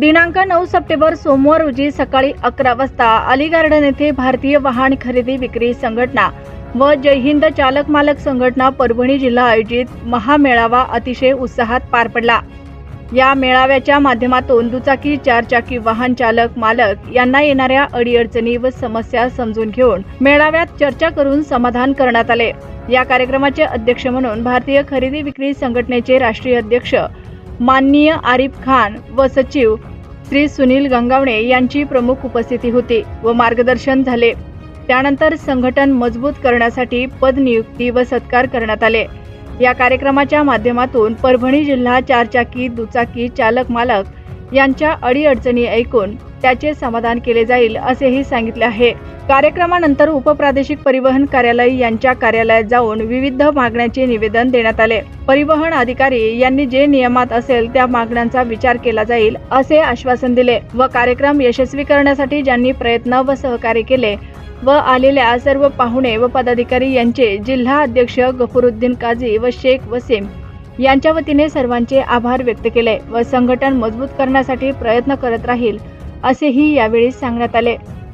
दिनांक नऊ सप्टेंबर सोमवार रोजी सकाळी अकरा वाजता अली गार्डन येथे भारतीय वाहन खरेदी विक्री संघटना व जय हिंद चालक मालक संघटना परभणी जिल्हा आयोजित महामेळावा अतिशय उत्साहात पार पडला. या मेळाव्याच्या माध्यमातून दुचाकी चारचाकी वाहन चालक मालक यांना येणाऱ्या अडीअडचणी व समस्या समजून घेऊन मेळाव्यात चर्चा करून समाधान करण्यात आले. या कार्यक्रमाचे अध्यक्ष म्हणून भारतीय खरेदी विक्री संघटनेचे राष्ट्रीय अध्यक्ष माननीय आरिफ खान व सचिव श्री सुनील गंगावणे यांची प्रमुख उपस्थिती होती व मार्गदर्शन झाले. त्यानंतर संघटन मजबूत करण्यासाठी पदनियुक्ती व सत्कार करण्यात आले. या कार्यक्रमाच्या माध्यमातून परभणी जिल्हा चारचाकी दुचाकी चालक मालक यांच्या अडीअडचणी ऐकून त्याचे समाधान केले जाईल असेही सांगितले आहे. कार्यक्रमानंतर उपप्रादेशिक परिवहन कार्यालय यांच्या कार्यालयात जाऊन विविध मागण्यांचे निवेदन देण्यात आले. परिवहन अधिकारी यांनी जे नियमात असेल त्या मागण्यांचा विचार केला जाईल असे आश्वासन दिले व कार्यक्रम यशस्वी करण्यासाठी ज्यांनी प्रयत्न व सहकार्य केले व आलेल्या सर्व पाहुणे व पदाधिकारी यांचे जिल्हा अध्यक्ष गफुरुद्दीन काझी व शेख वसीम यांच्या वतीने सर्वांचे आभार व्यक्त केले व संघटन मजबूत करण्यासाठी प्रयत्न करत राहील असेही यावेळी सांगण्यात आले.